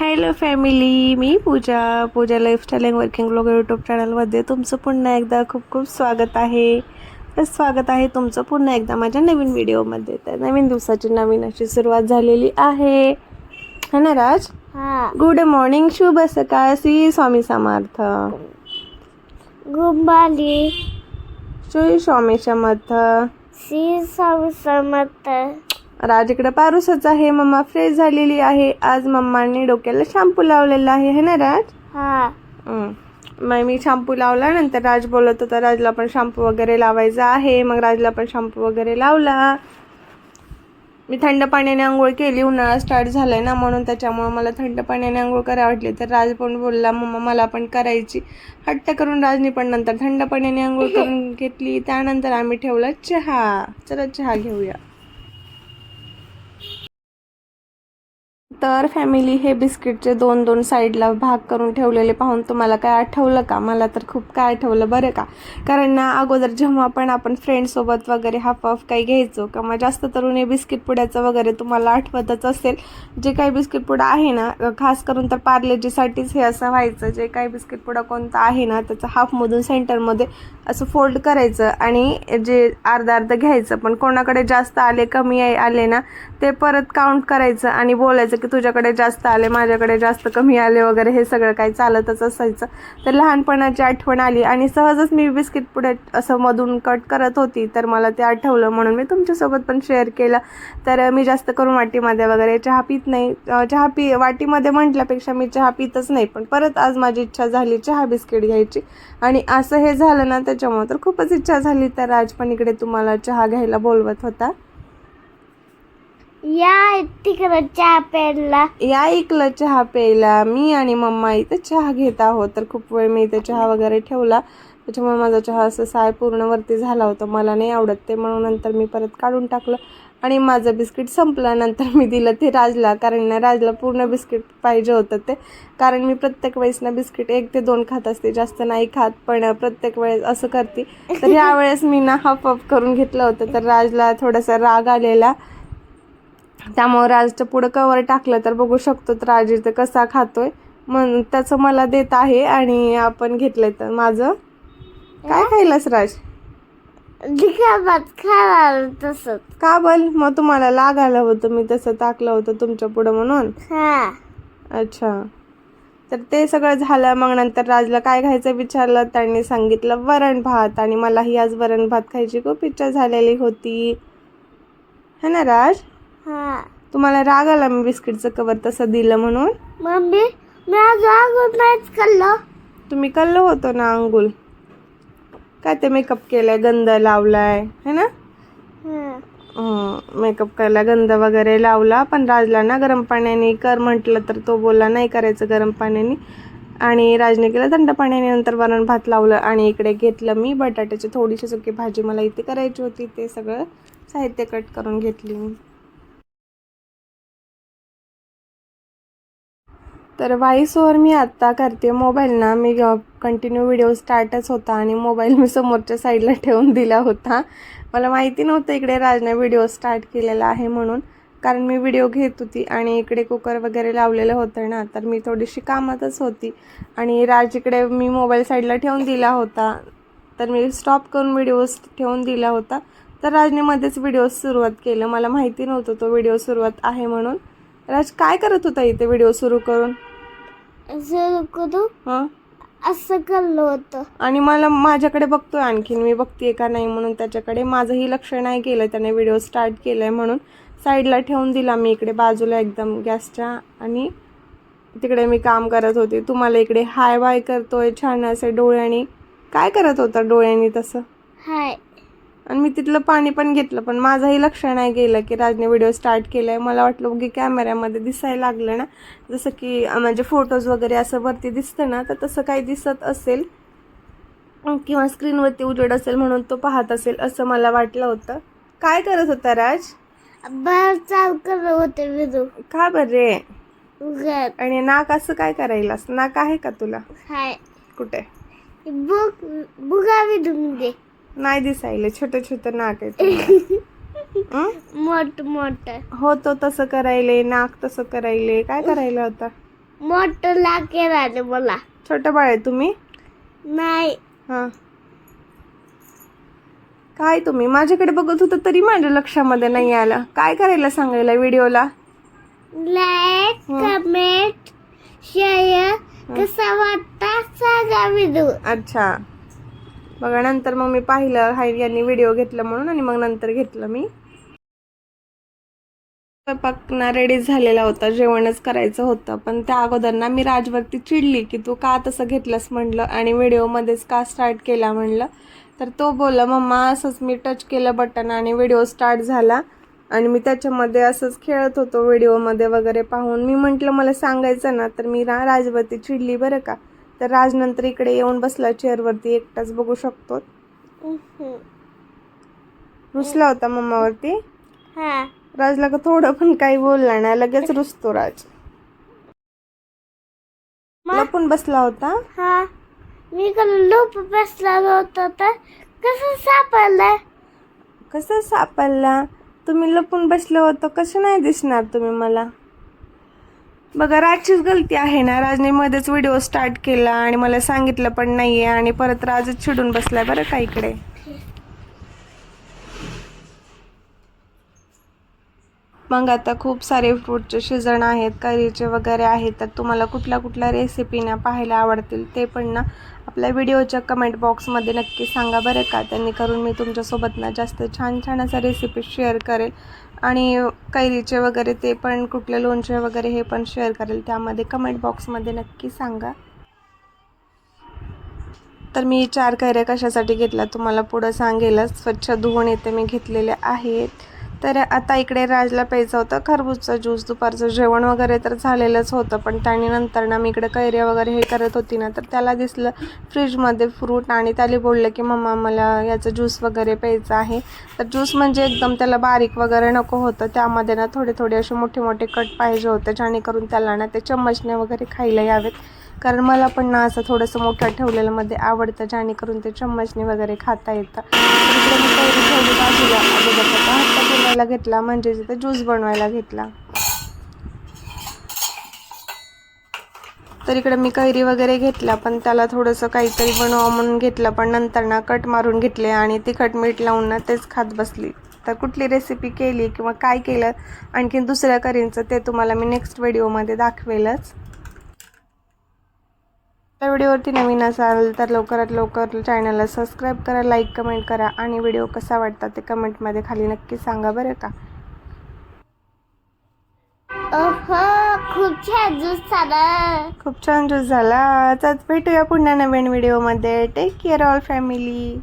Hello family me Pooja. Pooja lifestyle and working blog YouTube चॅनलमध्ये तुमचं पुन्हा एकदा खूप खूप स्वागत आहे. तर स्वागत आहे तुमचं पुन्हा एकदा माझ्या नवीन व्हिडिओमध्ये तर नवीन दिवसाची नवीन अशी सुरुवात झालेली आहे. है ना राज? हा. गुड मॉर्निंग शुभ सकाळ श्री स्वामी समर्थ. गुंबाली श्री स्वामी समर्थ. श्री स्वामी समर्थ. राज इकडे पारुसच आहे. मम्मा फ्रेश झालेली आहे. आज मम्माने डोक्याला शॅम्पू लावलेला आहे. है ना राज? हा. मग मी शॅम्पू लावला नंतर राज बोलत होता राजला पण शॅम्पू वगैरे लावायचा आहे. मग राजला पण शॅम्पू वगैरे लावला. मी थंड पाण्याने आंघोळ केली. उन्हाळा स्टार्ट झालाय ना म्हणून त्याच्यामुळे मला थंड पाण्याने आंघोळ करायला वाटली. तर राज पण बोलला मम्मा मला पण करायची. हट्ट करून राजनी पण नंतर थंड पाण्याने आंघोळ करून घेतली. त्यानंतर आम्ही ठेवला चहा. चला चहा घेऊया. तर फॅमिली हे बिस्किटचे दोन दोन साईडला भाग करून ठेवलेले पाहून तुम्हाला काय आठवलं का? मला तर खूप काय आठवलं बरं का? कारण ना अगोदर जेव्हा पण आपण फ्रेंडसोबत वगैरे हाफ हाफ काही घ्यायचो का मग जास्त तरुण हे बिस्किट पुड्याचं वगैरे तुम्हाला आठवतच असेल. जे काही बिस्किट पुडा आहे ना खास करून तर पार्लेजीसाठीच हे असं व्हायचं. जे काही बिस्किट पुडा कोणता आहे ना त्याचं हाफमधून सेंटरमध्ये असं फोल्ड करायचं आणि जे अर्धा अर्ध घ्यायचं. पण कोणाकडे जास्त आले कमी आहे- आले ना ते परत काउंट करायचं आणि बोलायचं की तुझ्याकडे जास्त आले माझ्याकडे जास्त कमी आले वगैरे हे सगळं काही चालतच असायचं. तर लहानपणाची आठवण आली आणि सहजच मी बिस्किट पुढे असं मधून कट करत होती. तर मला ते आठवलं म्हणून मी तुमच्यासोबत पण शेअर केलं. तर मी जास्त करून वाटीमध्ये वगैरे चहा पित नाही. चहा पी वाटीमध्ये म्हटल्यापेक्षा मी चहा पितच नाही. पण परत आज माझी इच्छा झाली चहा बिस्किट घ्यायची. आणि असं हे झालं ना त्याच्यामुळे तर खूपच इच्छा झाली. तर आज पण इकडे तुम्हाला चहा घ्यायला बोलवत होता. या तिकडं चहा प्यायला. या ऐकलं चहा प्यायला. मी आणि मम्मा इथं चहा घेत आहोत. तर खूप वेळ मी इथं चहा वगैरे ठेवला. त्याच्यामुळे माझा चहा असं साय पूर्ण वरती झाला होता. मला नाही आवडत ते. म्हणून नंतर मी परत काढून टाकलं. आणि माझं बिस्किट संपल्यानंतर मी दिलं ते राजला. कारण ना राजला पूर्ण बिस्किट पाहिजे होतं ते. कारण मी प्रत्येक वेळेस ना बिस्किट एक ते दोन खात असते. जास्त नाही खात. पण प्रत्येक वेळेस असं करते. तर यावेळेस मी ना हाफ अप करून घेतलं होतं. तर राजला थोडासा राग आलेला. त्यामुळे राजचं पुढं कवर टाकलं तर बघू शकतो तर राज इथं कसा खातोय. म्हणून त्याचं मला देत आहे आणि आपण घेतलंय तर माझं. काय खायलास राज? तसंच. का बल? मग तुम्हाला लागायला होतं मी तसं टाकलं होतं तुमच्या पुढं म्हणून. अच्छा. तर ते सगळं झालं मग नंतर राजला काय खायचं विचारलं त्यांनी सांगितलं वरण भात आणि मलाही आज वरण भात खायची खूप इच्छा झालेली होती. है ना राज? हा. तुम्हाला राग आला मी बिस्किटचं कवर तसं दिलं म्हणून? मम्मी मी आज नाहीच खाल्लं. तुम्ही कल्लं होतं ना अंगुल काय ते मेकअप केलाय गंध लावलाय है ना? हा. मेकअप करायला गंध वगैरे लावला पण राजला ना गरम पाण्याने कर म्हटलं तर तो बोलला नाही करायचं गरम पाण्याने. आणि राजने केलं थंड पाण्याने नंतर वरण भात लावलं आणि इकडे घेतलं मी. बटाट्याची थोडीशी सुकी भाजी मला इथे करायची होती ते सगळं साहित्य कट करून घेतली मी. तर व्हॉइस ओव्हर मी आत्ता करते. मोबाईल ना मी कंटिन्यू व्हिडिओ स्टार्टच होता आणि मोबाईल मी समोरच्या साईडला ठेवून दिला होता. मला माहिती नव्हतं इकडे राजने व्हिडिओ स्टार्ट केलेला आहे म्हणून. कारण मी व्हिडिओ घेत होती आणि इकडे कुकर वगैरे लावलेलं होतं ना तर मी थोडीशी कामातच होती. आणि राज इकडे मी मोबाईल साईडला ठेवून दिला होता. तर मी स्टॉप करून व्हिडिओ ठेवून दिला होता. तर राजने मध्येच व्हिडिओ सुरुवात केलं. मला माहिती नव्हतं तो व्हिडिओ सुरुवात आहे म्हणून. राज काय करत होता इथे व्हिडिओ सुरू करून? हां? असं खाल्लं होतं. आणि मला माझ्याकडे बघतोय आणखीन मी बघतेय का नाही म्हणून त्याच्याकडे. माझंही लक्ष नाही केलं त्याने व्हिडिओ स्टार्ट केलाय म्हणून. साईडला ठेवून दिला मी इकडे बाजूला एकदम गॅसच्या. आणि तिकडे मी काम करत होते. तुम्हाला इकडे हाय बाय करतोय छान असे डोळ्यानी. काय करत होता डोळ्यांनी तसं? हाय. आणि मी तिथलं पाणी पण घेतलं पण माझंही लक्ष नाही गेलं की राजने व्हिडिओ स्टार्ट केलाय. मला वाटलं की कॅमेऱ्यामध्ये दिसायला लागलं ना जसं की म्हणजे फोटोज वगैरे असं वरती दिसतं ना तर तसं काही दिसत असेल. किंवा स्क्रीनवरती उजेड असेल म्हणून तो पाहत असेल असं मला वाटलं होतं. काय करत होता राज? बाहेर चाल करत होते विदू का बरे? आणि नाक असं काय करायलास? नाक आहे का तुला? हाय. कुठे? बुक बुगा विदून दे नाही दिसायले छोटं छोटं नाक आहे. हं? मोठ मोठ हो तो तसं करायले नाक तसं करायले काय करायला होता? मोठं लाकेर आले मला. छोटं बाळ आहे तुम्ही? नाही. हा. काय तुम्ही? माझ्याकडे बघत होतं तरी माझ्या लक्षामध्ये नाही आलं. काय करायला सांगायला व्हिडिओला? लाईक. कमेंट शेअर कसा वाटता सांगा विदू अच्छा. बघा नंतर मग मी पाहिलं हाय यांनी व्हिडिओ घेतलं म्हणून आणि मग नंतर घेतलं मी. स्वयंपाक ना रेडी झालेला होता जेवणच करायचं होतं. पण त्या अगोदर ना मी राजवरती चिडली की तू का तसं घेतलंस? म्हणलं आणि व्हिडिओमध्येच का स्टार्ट केला म्हणलं. तर तो बोलला मम्मा असंच मी टच केलं बटन आणि व्हिडिओ स्टार्ट झाला. आणि मी त्याच्यामध्ये असंच खेळत होतो व्हिडिओमध्ये वगैरे पाहून. मी म्हटलं मला सांगायचं ना? तर मी ना राजवरती चिडली बरं का? तर राज नंतर इकडे येऊन बसला चेअरवरती एकटाच बघू शकतो. रुसला होता मम्मावरती? हा. राजला का थोडं पण काही बोलला नाही लगेच रुसतो राज. लपून बसला होता? हा. मी लोप बसला होता तर कसं सापडलं? कसं सापडला? तुम्ही लपून बसलं होतं कसं नाही दिसणार तुम्ही मला? बघा राजचीच गलती आहे ना. राजने मध्येच व्हिडिओ स्टार्ट केला आणि मला सांगितलं पण नाहीये आणि परत राजच चिडून बसलाय बरं का इकडे. मग आता खूप सारे फ्रूटचे शिजन आहेत करीचे वगैरे आहेत. तर तुम्हाला कुठल्या कुठल्या रेसिपी ना पाहायला आवडतील ते पण ना आपल्या व्हिडिओच्या कमेंट बॉक्समध्ये नक्की सांगा बरं का. त्यांनी करून मी तुमच्यासोबत ना जास्त छान छान असा रेसिपी शेअर करेल. आणि कैरीचे वगैरे ते पण कुठले लोणचे वगैरे हे पण शेअर करेल त्यामध्ये कमेंट बॉक्समध्ये नक्की सांगा. तर मी चार कैऱ्या कशासाठी घेतल्या तुम्हाला पुढं सांगेलच. स्वच्छ धुवून येते मी घेतलेले आहेत. तर आता इकडे राजला प्यायचं होतं. खरबूजचा ज्यूस दुपारचं जेवण वगैरे तर झालेलंच होतं पण त्याने नंतर ना मी इकडे कैऱ्या वगैरे हे करत होती ना तर त्याला दिसलं फ्रीजमध्ये फ्रूट आणि त्याला बोललं की मम्मा मला याचं ज्यूस वगैरे प्यायचं आहे. तर ज्यूस म्हणजे एकदम त्याला बारीक वगैरे नको होतं. त्यामध्ये ना थोडे थोडे असे मोठे मोठे कट पाहिजे होते जेणेकरून त्याला ना ते चम्मचने वगैरे खायला यावेत. कारण मला पण ना असं थोडंसं मोठं ठेवलेलं मध्ये आवडतं जेणेकरून ते चम्मचने वगैरे खाता येतं. तर मी बाजूला त्याचा हट्टा बनवायला घेतला म्हणजे तिथे ज्यूस बनवायला घेतला. तर इकडे मी कैरी वगैरे घेतला पण त्याला थोडंसं काहीतरी बनवा म्हणून घेतलं पण नंतर ना कट मारून घेतले आणि तिखट मीठ लावून ना तेच खात बसली. तर कुठली रेसिपी केली किंवा काय केलं आणखीन दुसऱ्या करींचं ते तुम्हाला मी नेक्स्ट व्हिडिओमध्ये दाखवेलच. त्या व्हिडिओवरती नवीन असाल तर लवकरात लवकर चॅनलला सबस्क्राईब करा लाईक कमेंट करा आणि व्हिडिओ कसा वाटता ते कमेंटमध्ये खाली नक्की सांगा बरं का. खूप छान ज्यूस झाला. खूप छान ज्यूस झाला. तर भेटूया पुन्हा नवीन व्हिडिओमध्ये टेक केअर ऑल फॅमिली